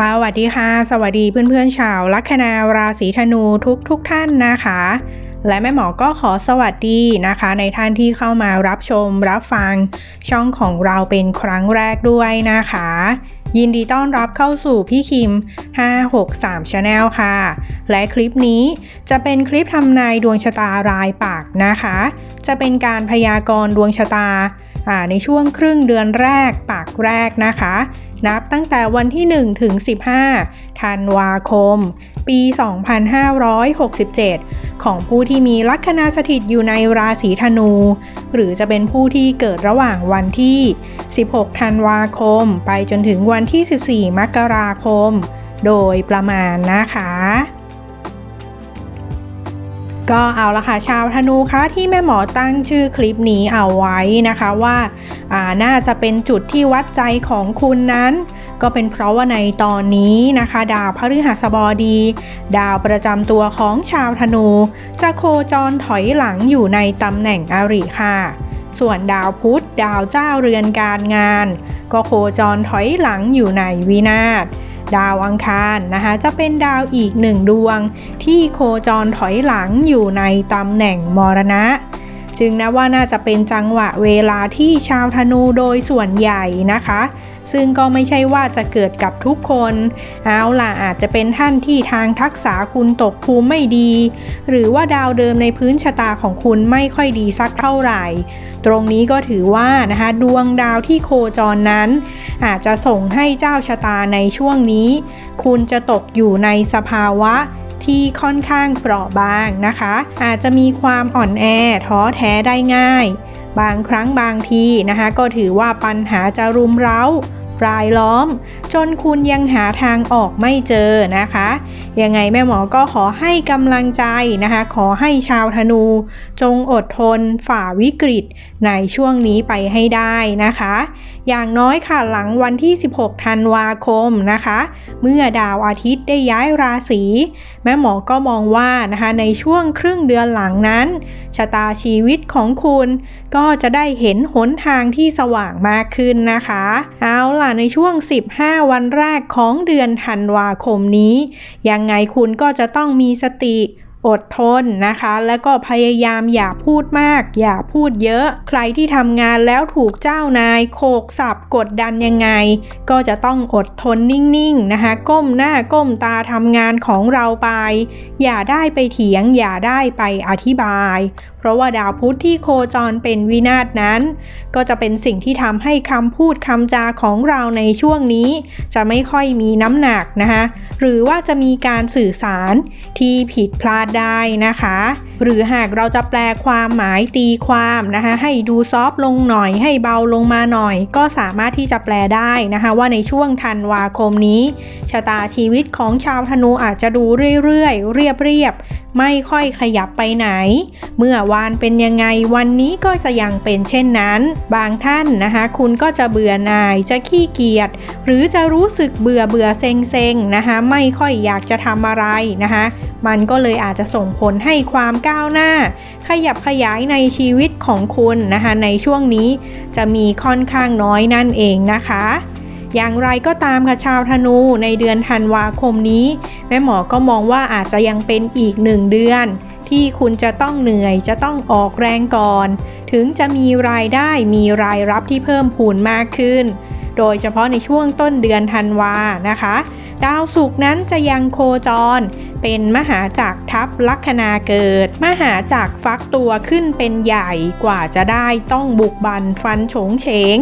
สวัสดีค่ะ สวัสดีเพื่อนๆชาวลัคนาราศีธนูทุกทุกๆท่านนะคะ และแม่หมอก็ขอสวัสดีนะคะ ในท่านที่เข้ามารับชมรับฟังช่องของเราเป็นครั้งแรกด้วยนะคะ ยินดีต้อนรับเข้าสู่พี่คิม 563 Channel ค่ะ และคลิปนี้จะเป็นคลิปทำนายดวงชะตารายปากนะคะ จะเป็นการพยากรณ์ดวงชะตา ในช่วงครึ่งเดือนแรกปากแรกนะคะ นับตั้งแต่วันที่ 1 ถึง 15 ธันวาคม ปี 2567 ของผู้ที่มีลัคนาสถิตอยู่ในราศีธนู หรือจะเป็นผู้ที่เกิดระหว่างวันที่ 16 ธันวาคม ไปจนถึงวันที่ 14 มกราคม โดยประมาณนะคะ ก็เอาละค่ะชาวธนูคะที่แม่หมอตั้งชื่อคลิปนี้เอาไว้นะคะว่าอ่าน่าจะเป็นจุดที่วัดใจของคุณนั้น ก็เป็นเพราะว่าในตอนนี้นะคะ ดาวพฤหัสบดี ดาวประจำตัวของชาวธนู จะโคจรถอยหลังอยู่ในตำแหน่งอริค่ะ ส่วนดาวพุธดาวเจ้าเรือนการงาน ก็โคจรถอยหลังอยู่ในวินาศ ดาวอังคารนะคะ จะเป็นดาวอีกหนึ่งดวง ที่โคจรถอยหลังอยู่ในตำแหน่งมรณะ จึงนะว่าน่าจะเป็นจังหวะเวลาที่ชาวธนูโดยส่วนใหญ่นะคะ ซึ่งก็ไม่ใช่ว่าจะเกิดกับทุกคน เอาล่ะอาจจะเป็นท่านที่ทางทักษะคุณตกภูมิไม่ดี หรือว่าดาวเดิมในพื้นชะตาของคุณไม่ค่อยดีสักเท่าไหร่ ตรงนี้ก็ถือว่านะคะดวงดาวที่โคจรนั้น อาจจะส่งให้เจ้าชะตาในช่วงนี้ คุณจะตกอยู่ในสภาวะ ที่ค่อนข้างเปราะบางนะคะ อาจจะมีความอ่อนแอท้อแท้ได้ง่าย บางครั้งบางทีนะคะ ก็ถือว่าปัญหาจะรุมเร้า รายล้อม จนคุณยังหาทางออกไม่เจอนะคะ ยังไงแม่หมอก็ขอให้กำลังใจนะคะ ขอให้ชาวธนู จงอดทนฝ่าวิกฤตในช่วงนี้ไปให้ได้นะคะ อย่างน้อยค่ะหลังวันที่ 16 ธันวาคมนะคะ เมื่อดาวอาทิตย์ได้ย้ายราศี แม่หมอก็มองว่านะคะในช่วงครึ่งเดือนหลังนั้นชะตาชีวิตของคุณ ก็จะได้เห็นหนทางที่สว่างมากขึ้นนะคะ เอาล่ะในช่วง 15 วันแรกของเดือนธันวาคมนี้ ยังไงคุณก็จะต้องมีสติอดทนนะคะ แล้วก็พยายามอย่าพูดมาก อย่าพูดเยอะ ใครที่ทำงานแล้วถูกเจ้านาย โขกสับกดดันยังไง ก็จะต้องอดทนนิ่งๆนะคะ ก้มหน้าก้มตาทำงานของเราไป อย่าได้ไปเถียง อย่าได้ไปอธิบาย ราะว่าดาวพุธที่โคจรเป็นวินาศนั้น ก็จะเป็นสิ่งที่ทำให้คำพูดคำจาของเราในช่วงนี้ จะไม่ค่อยมีน้ำหนักนะคะ หรือว่าจะมีการสื่อสารที่ผิดพลาดได้นะคะหรือหากเราจะแปลความหมายตีความนะคะให้ดูซอฟลงหน่อย ให้เบาลงมาหน่อย ก็สามารถที่จะแปลได้นะคะว่าในช่วงธันวาคมนี้ ชะตาชีวิตของชาวธนูอาจจะดูเรื่อยๆ เรียบๆ ไม่ค่อยขยับไปไหน เมื่อวานเป็นยังไงวันนี้ก็จะยังเป็นเช่นนั้น บางท่านนะคะ คุณก็จะเบื่อหน่ายจะขี้เกียจหรือจะรู้สึกเบื่อเบื่อเซ็งเซ็งนะคะไม่ค่อยอยากจะทำอะไรนะคะ มันก็เลยอาจจะส่งผลให้ความก้าวหน้า ขยับขยายในชีวิตของคุณนะคะ ในช่วงนี้จะมีค่อนข้างน้อยนั่นเองนะคะ อย่างไรก็ตามค่ะชาวธนูในเดือนธันวาคมนี้ แม่หมอก็มองว่าอาจจะยังเป็นอีกหนึ่งเดือนที่คุณจะต้องเหนื่อยจะต้องออกแรงก่อน ถึงจะมีรายได้มีรายรับที่เพิ่มพูนมากขึ้น โดยเฉพาะในช่วงต้นเดือนธันวานะคะ ดาวศุกร์นั้นจะยังโคจรเป็นมหาจักรทัพลัคนาเกิด มหาจักรฟักตัวขึ้นเป็นใหญ่กว่าจะได้ต้องบุกบันฟันโฉงเฉง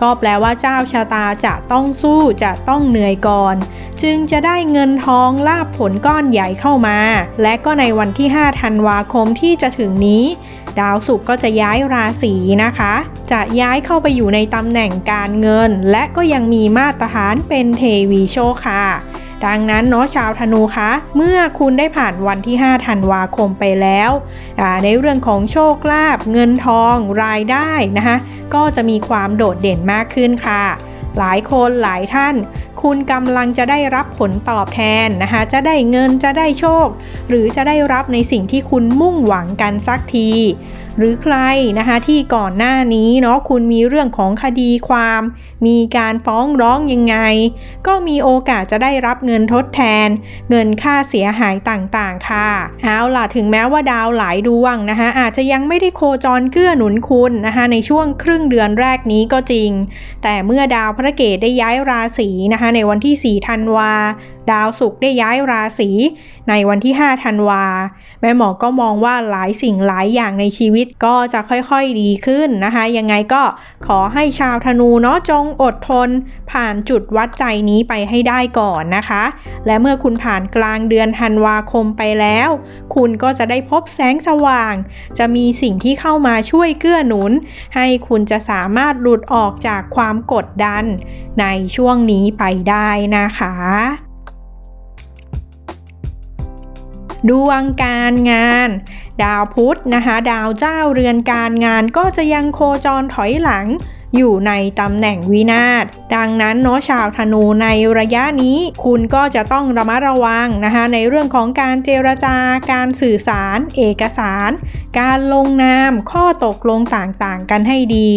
ก็แปลว่าเจ้าชะตาจะต้องสู้จะต้องเหนื่อยก่อน จึงจะได้เงินทองลาบผลก้อนใหญ่เข้ามา และก็ในวันที่ 5 ธันวาคมที่จะถึงนี้ ดาวศุกร์ก็จะย้ายราศีนะคะ จะย้ายเข้าไปอยู่ในตำแหน่งการเงิน และก็ยังมีมาตรฐานเป็นเทวีโชคค่ะ ดังนั้นเนาะชาวธนูคะเมื่อคุณได้ผ่านวันที่5ธันวาคมไปแล้วในเรื่องของโชคลาภเงินทองรายได้นะคะก็จะมีความโดดเด่นมากขึ้นค่ะ หลายคนหลายท่าน คุณกำลังจะได้รับผลตอบแทนนะคะจะได้เงินจะได้โชค หรือจะได้รับในสิ่งที่คุณมุ่งหวังกันสักทีหรือใครนะคะที่ก่อนหน้านี้เนาะคุณมีเรื่องของคดีความ มีการฟ้องร้องยังไง ก็มีโอกาสจะได้รับเงินทดแทน เงินค่าเสียหายต่างๆ ค่ะเอาล่ะถึงแม้ว่าดาวหลายดวงนะคะอาจจะยังไม่ได้โคจรเกื้อหนุนคุณนะคะในช่วงครึ่งเดือนแรกนี้ก็จริง แต่เมื่อดาวพระเกตได้ย้ายราศีนะคะในวันที่ 4 ธันวา ดาวศุกร์ได้ย้ายราศีในวันที่ 5 ธันวา แม่หมอก็มองว่าหลายสิ่งหลายอย่างในชีวิตก็จะค่อยๆดีขึ้นนะคะ ยังไงก็ขอให้ชาวธนูเนาะจงอดทน ผ่านจุดวัดใจนี้ไปให้ได้ก่อนนะคะ และเมื่อคุณผ่านกลางเดือนธันวาคมไปแล้ว คุณก็จะได้พบแสงสว่าง จะมีสิ่งที่เข้ามาช่วยเกื้อหนุน ให้คุณจะสามารถหลุดออกจากความกดดัน ในช่วงนี้ไปได้นะคะ ดวงการงาน ดาวพุธนะคะ ดาวเจ้าเรือนการงานก็จะยังโคจรถอยหลังอยู่ในตำแหน่งวินาศ ดังนั้นเนาะชาวธนูในระยะนี้ คุณก็จะต้องระมัดระวังนะคะในเรื่องของการเจรจาการสื่อสาร เอกสาร การลงนามข้อตกลงต่างๆ กันให้ดี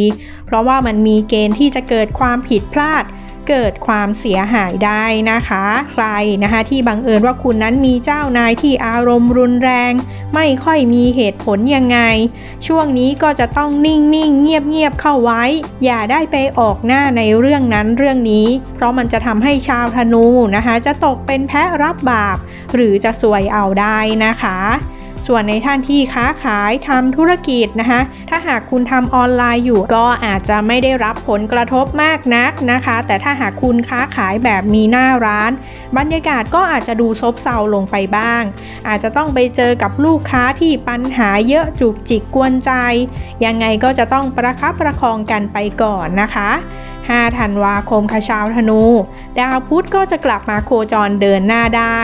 เพราะว่ามันมีเกณฑ์ที่จะเกิดความผิดพลาด เกิดความเสียหายได้นะคะ ใครนะคะที่บังเอิญว่าคุณนั้นมีเจ้านายที่อารมณ์รุนแรง ไม่ค่อยมีเหตุผลยังไง ช่วงนี้ก็จะต้องนิ่งๆเงียบๆเข้าไว้ อย่าได้ไปออกหน้าในเรื่องนั้นเรื่องนี้ เพราะมันจะทำให้ชาวธนูนะคะ จะตกเป็นแพะรับบาป หรือจะสวยเอาได้นะคะ ส่วนในท่านที่ค้าขายทำธุรกิจนะคะ ถ้าหากคุณทำออนไลน์อยู่ก็อาจจะไม่ได้รับผลกระทบมากนักนะคะ แต่ถ้าหากคุณค้าขายแบบมีหน้าร้าน บรรยากาศก็อาจจะดูซบเซาลงไปบ้าง อาจจะต้องไปเจอกับลูกค้าที่ปัญหาเยอะจุกจิกกวนใจ ยังไงก็จะต้องประคับประคองกันไปก่อนนะคะ5 ธันวาคมค่ะชาวธนู ดาวพุธก็จะกลับมาโคจรเดินหน้าได้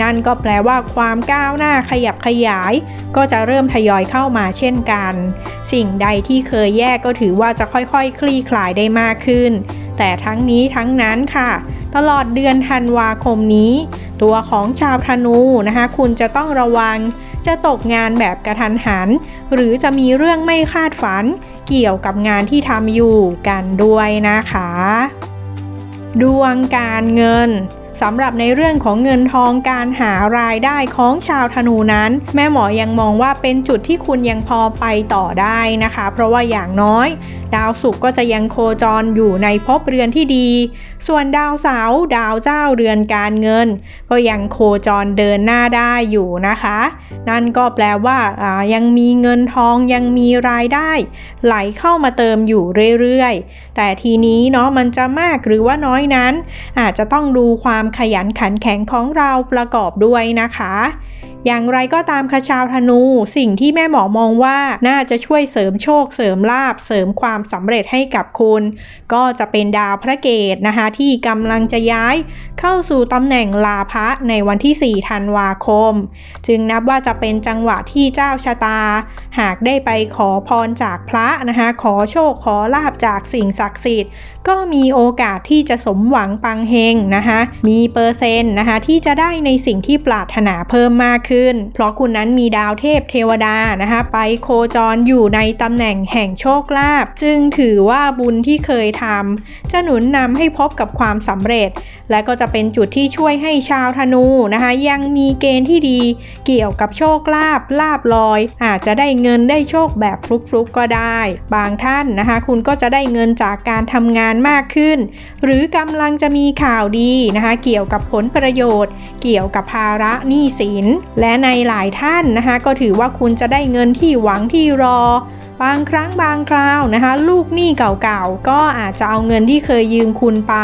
นั่นก็แปลว่าความก้าวหน้าขยับขยาย ก็จะเริ่มทยอยเข้ามาเช่นกัน สิ่งใดที่เคยแย่ก็ถือว่าจะค่อยๆคคลี่คลายได้มากขึ้น แต่ทั้งนี้ทั้งนั้นค่ะ ตลอดเดือนธันวาคมนี้ ตัวของชาวธนูนะคะคุณจะต้องระวัง จะตกงานแบบกระทันหัน หรือจะมีเรื่องไม่คาดฝัน เกี่ยวกับงานที่ทำอยู่กันด้วยนะคะ ดวงการเงิน สำหรับในเรื่องของเงินทองการหารายได้ของชาวธนูนั้น แม่หมอยังมองว่าเป็นจุดที่คุณยังพอไปต่อได้นะคะ เพราะว่าอย่างน้อย ดาวศุกร์ก็จะยังโคจรอยู่ในภพเรือนที่ดี ส่วนดาวเสาร์ดาวเจ้าเรือนการเงิน ก็ยังโคจรเดินหน้าได้อยู่นะคะ นั่นก็แปลว่ายังมีเงินทองยังมีรายได้ ไหลเข้ามาเติมอยู่เรื่อยๆ แต่ทีนี้เนาะมันจะมากหรือว่าน้อยนั้น อาจจะต้องดูความขยันขันแข็งของเราประกอบด้วยนะคะ อย่างไรก็ตามคชาวธนู สิ่งที่แม่หมอมองว่าน่าจะช่วยเสริมโชคเสริมลาบเสริมความสำเร็จให้กับคุณ ก็จะเป็นดาวพระเกตนะคะที่กำลังจะย้ายเข้าสู่ตำแหน่งลาภะในวันที่ 4 ธันวาคม จึงนับว่าจะเป็นจังหวะที่เจ้าชะตา หากได้ไปขอพรจากพระนะคะขอโชคขอลาบจากสิ่งศักดิ์สิทธิ์ ก็มีโอกาสที่จะสมหวังปังเฮงนะคะมีเปอร์เซ็นต์นะคะที่จะได้ในสิ่งที่ปรารถนาเพิ่มมากขึ้น เพราะคุณนั้นมีดาวเทพเทวดานะคะไปโคจรอยู่ในตำแหน่งแห่งโชคลาภจึงถือว่าบุญที่เคยทำจะหนุนนำให้พบกับความสำเร็จ และก็จะเป็นจุดที่ช่วยให้ชาวธนูนะคะ ยังมีเกณฑ์ที่ดี เกี่ยวกับโชคลาภลาบลอย อาจจะได้เงินได้โชคแบบฟลุกๆก็ได้ บางท่านนะคะ คุณก็จะได้เงินจากการทำงานมากขึ้น หรือกำลังจะมีข่าวดีนะคะ เกี่ยวกับผลประโยชน์ เกี่ยวกับภาระหนี้สิน และในหลายท่านนะคะ ก็ถือว่าคุณจะได้เงินที่หวังที่รอ บางครั้งบางคราวนะคะ ลูกหนี้เก่าๆ ก็อาจจะเอาเงินที่เคยยืมคุณไป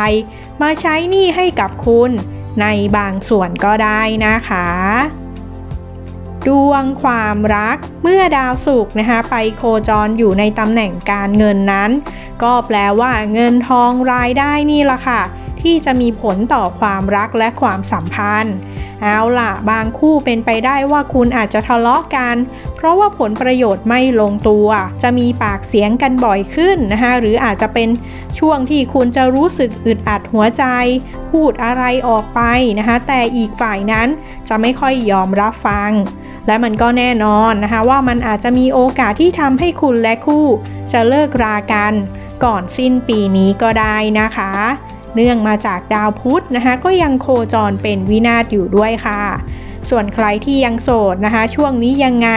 มาใช้หนี้ให้กับคุณในบางส่วนก็ได้นะคะ ดวงความรักเมื่อดาวศุกร์นะคะ ไปโคจรอยู่ในตำแหน่งการเงินนั้น ก็แปลว่าเงินทองรายได้นี่ละค่ะ ที่จะมีผลต่อความรักและความสัมพันธ์ เอาล่ะ บางคู่เป็นไปได้ว่าคุณอาจจะทะเลาะกัน เพราะว่าผลประโยชน์ไม่ลงตัว จะมีปากเสียงกันบ่อยขึ้นนะคะหรืออาจจะเป็นช่วงที่คุณจะรู้สึกอึดอัดหัวใจ พูดอะไรออกไปนะคะแต่อีกฝ่ายนั้นจะไม่ค่อยยอมรับฟัง และมันก็แน่นอนนะคะว่ามันอาจจะมีโอกาสที่ทำให้คุณและคู่ จะเลิกรากัน ก่อนสิ้นปีนี้ก็ได้นะคะ เนื่องมาจากดาวพุธนะคะก็ยังโคจรเป็นวินาศอยู่ด้วยค่ะ ส่วนใครที่ยังโสดนะคะ ช่วงนี้ยังไง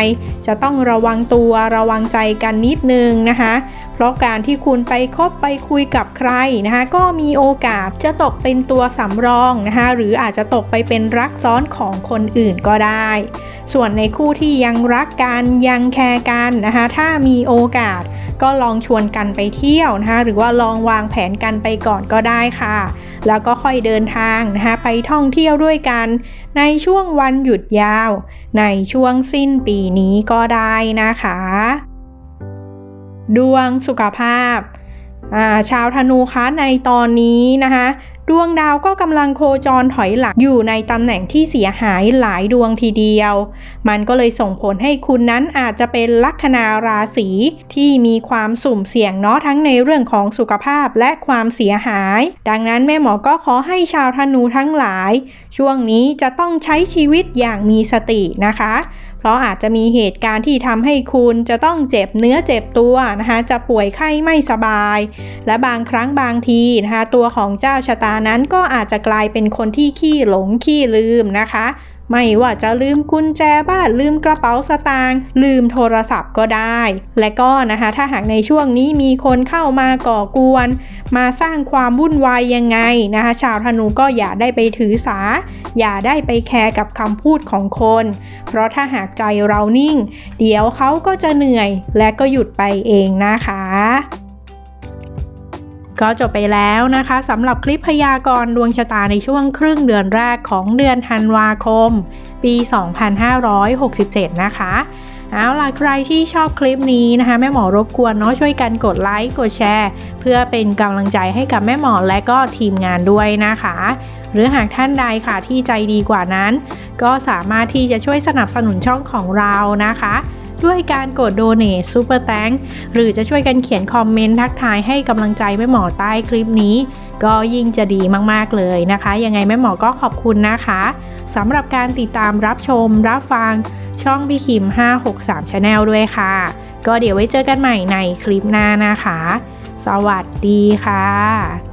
จะต้องระวังตัวระวังใจกันนิดนึงนะคะ เพราะการที่คุณไปคบไปคุยกับใครนะคะก็มีโอกาสจะตกเป็นตัวสำรองนะคะหรืออาจจะตกไปเป็นรักซ้อนของคนอื่นก็ได้ ส่วนในคู่ที่ยังรักกันยังแคร์กันนะคะถ้ามีโอกาสก็ลองชวนกันไปเที่ยวนะคะหรือว่าลองวางแผนกันไปก่อนก็ได้ค่ะ แล้วก็ค่อยเดินทางนะคะไปท่องเที่ยวด้วยกัน ในช่วงวันหยุดยาว ในช่วงสิ้นปีนี้ก็ได้นะคะ ดวงสุขภาพาชาวธนูคะในตอนนี้นะคะดวงดาวก็กำลังโคจรถอยหลังอยู่ในตำแหน่งที่เสียหายหลายดวงทีเดียว มันก็เลยส่งผลให้คุณนั้นอาจจะเป็นลัคนาราศีที่มีความสุ่มเสี่ยงเนาะทั้งในเรื่องของสุขภาพและความเสียหาย ดังนั้นแม่หมอก็ขอให้ชาวธนูทั้งหลาย ช่วงนี้จะต้องใช้ชีวิตอย่างมีสตินะคะ เพราะอาจจะมีเหตุการณ์ที่ทำให้คุณจะต้องเจ็บเนื้อเจ็บตัวนะคะ จะป่วยไข้ไม่สบาย และบางครั้งบางทีนะคะตัวของเจ้าชะตานั้นก็อาจจะกลายเป็นคนที่ขี้หลงขี้ลืมนะคะ ไม่ว่าจะลืมกุญแจบ้านลืมกระเป๋าสตางค์ลืมโทรศัพท์ก็ได้ และก็นะคะถ้าหากในช่วงนี้มีคนเข้ามาก่อกวน มาสร้างความวุ่นวายยังไงนะคะ ชาวธนูก็อย่าได้ไปถือสา อย่าได้ไปแคร์กับคำพูดของคน เพราะถ้าหากใจเรานิ่ง เดี๋ยวเขาก็จะเหนื่อยและก็หยุดไปเองนะคะ ก็จบไปแล้วนะคะสำหรับคลิปพยากรณ์ดวงชะตาในช่วงครึ่งเดือนแรกของเดือนธันวาคม ปี 2567 นะคะเอาล่ะใครที่ชอบคลิปนี้นะคะ แม่หมอรบกวนเนาะช่วยกันกดไลค์กดแชร์ เพื่อเป็นกำลังใจให้กับแม่หมอและก็ทีมงานด้วยนะคะ หรือหากท่านใดค่ะที่ใจดีกว่านั้น ก็สามารถที่จะช่วยสนับสนุนช่องของเรานะคะ ด้วยการกดโดเน t ซูเปอร์แตงหรือจะช่วยกันเขียนคอมเมนต์ทักทายให้กำลังใจแม่หมอใต้คลิปนี้ ก็ยิ่งจะดีมากๆเลยนะคะ ยังไงแม่หมอก็ขอบคุณนะคะสำหรับการติดตามรับชม รับฟังช่องพี่คิม 563 Channel ด้วยค่ะ ก็เดี๋ยวไว้เจอกันใหม่ในคลิปหน้านะคะ สวัสดีค่ะ